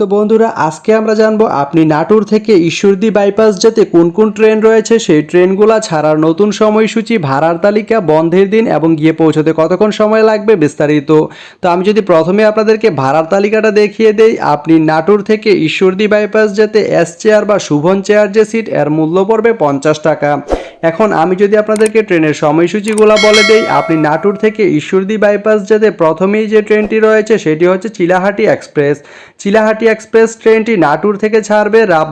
তো বন্ধুরা, আজকে আমরা জানব আপনি নাটোর থেকে ঈশ্বরদী বাইপাস যেতে কোন কোন ট্রেন রয়েছে? সেই ট্রেনগুলো ছাড়ার নতুন সময়সূচি, ভাড়ার তালিকা, বন্ধের দিন এবং গিয়ে পৌঁছতে কতক্ষণ সময় লাগবে বিস্তারিত। তো আমি যদি প্রথমে আপনাদেরকে ভাড়ার তালিকাটা দেখিয়ে দেই, আপনি নাটোর থেকে ঈশ্বরদী বাইপাস যেতে এস চেয়ার বা শুভন চেয়ার যে সিট এর মূল্য পড়বে পঞ্চাশ টাকা। এখন আমি যদি আপনাদেরকে ট্রেনের সময়সূচিগুলো বলে দেই, আপনি নাটুর থেকে ঈশ্বরদী বাইপাস যেতে প্রথমেই যে ট্রেনটি রয়েছে সেটি হচ্ছে চিলাহাটি এক্সপ্রেস। চিলাহাটি এক্সপ্রেস ট্রেনটি নাটুর থেকে ছাড়বে রাত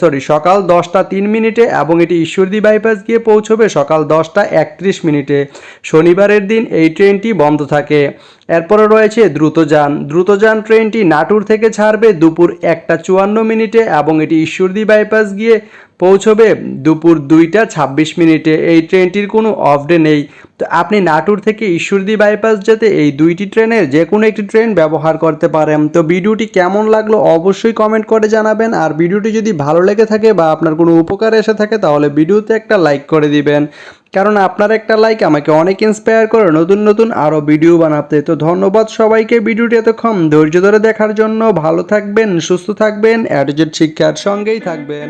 সরি সকাল দশটা তিন মিনিটে এবং এটি ঈশ্বরদী বাইপাস গিয়ে পৌঁছবে সকাল দশটা একত্রিশ মিনিটে। শনিবারের দিন এই ট্রেনটি বন্ধ থাকে। এরপরে রয়েছে দ্রুতযান। দ্রুতযান ট্রেনটি নাটুর থেকে ছাড়বে দুপুর একটা চুয়ান্ন মিনিটে এবং এটি ঈশ্বরদী বাইপাস গিয়ে পৌঁছবে দুপুর দুইটা ছাব্বিশ মিনিটে। এই ট্রেনটির কোনো অফ ডে নেই। তো আপনি নাটোর থেকে ঈশ্বরদী বাইপাস যেতে এই দুইটি ট্রেনের যে কোনো একটি ট্রেন ব্যবহার করতে পারেন। তো ভিডিওটি কেমন লাগল অবশ্যই কমেন্ট করে জানাবেন। আর ভিডিওটি যদি ভালো লেগে থাকে বা আপনার কোনো উপকার এসে থাকে, তাহলে ভিডিওতে একটা লাইক করে দিবেন। কারণ আপনার একটা লাইক আমাকে অনেক ইন্সপায়ার করে নতুন নতুন আরও ভিডিও বানাতে। তো ধন্যবাদ সবাইকে ভিডিওটি এতক্ষণ ধৈর্য ধরে দেখার জন্য। ভালো থাকবেন, সুস্থ থাকবেন অ্যাডজেট শিক্ষার সঙ্গেই থাকবেন।